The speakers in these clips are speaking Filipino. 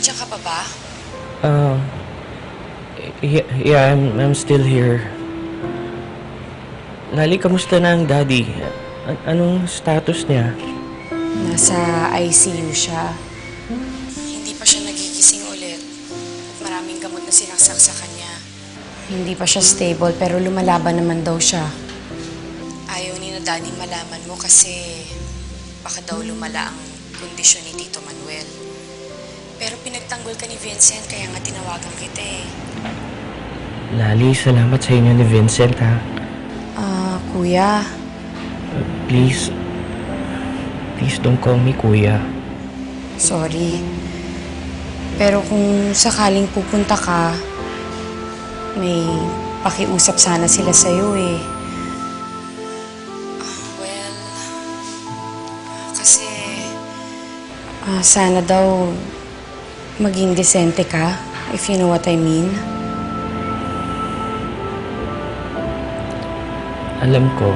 Nandiyan ka pa ba? Uh, yeah, yeah I'm, I'm still here. Lali, kamusta na ang daddy? A- anong status niya? Nasa ICU siya. Hindi pa siya nagigising ulit. At maraming gamot na sinaksak sa kanya. Hindi pa siya stable pero lumalaban naman daw siya. Ayaw ni na daddy malaman mo kasi baka daw lumala ang kondisyon ni Tito Manuel. Pero pinagtanggol ka ni Vincent kaya nga tinawagan kita eh. Lali, salamat sa inyo ni Vincent, ha? Ah, kuya, Please, please don't call me kuya. sorry. Pero kung sakaling pupunta ka, may pakiusap sana sila sa'yo eh. Well, kasi ah, sana daw maging desente ka, if you know what I mean. Alam ko.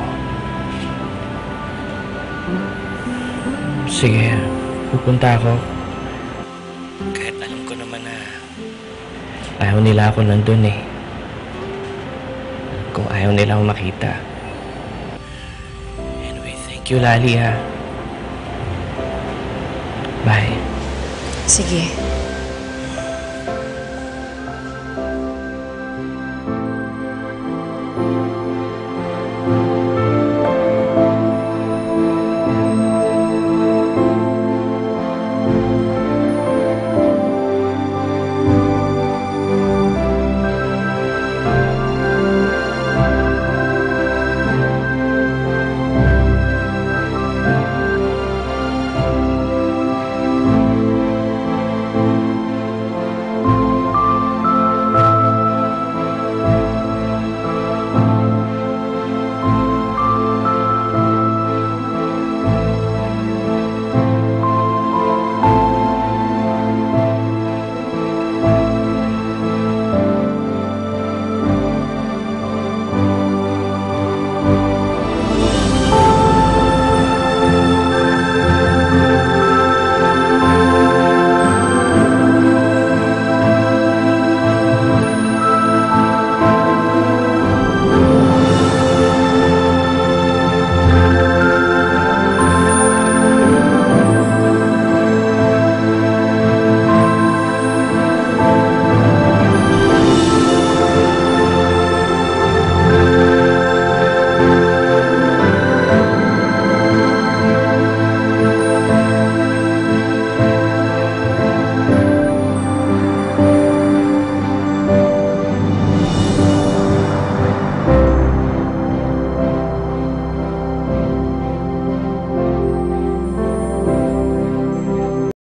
Sige, pupunta ako. Kahit alam ko naman na ayaw nila ako nandun eh. Kung ayaw nila akong makita. Anyway, thank you, Lali, ha. Bye. Sige.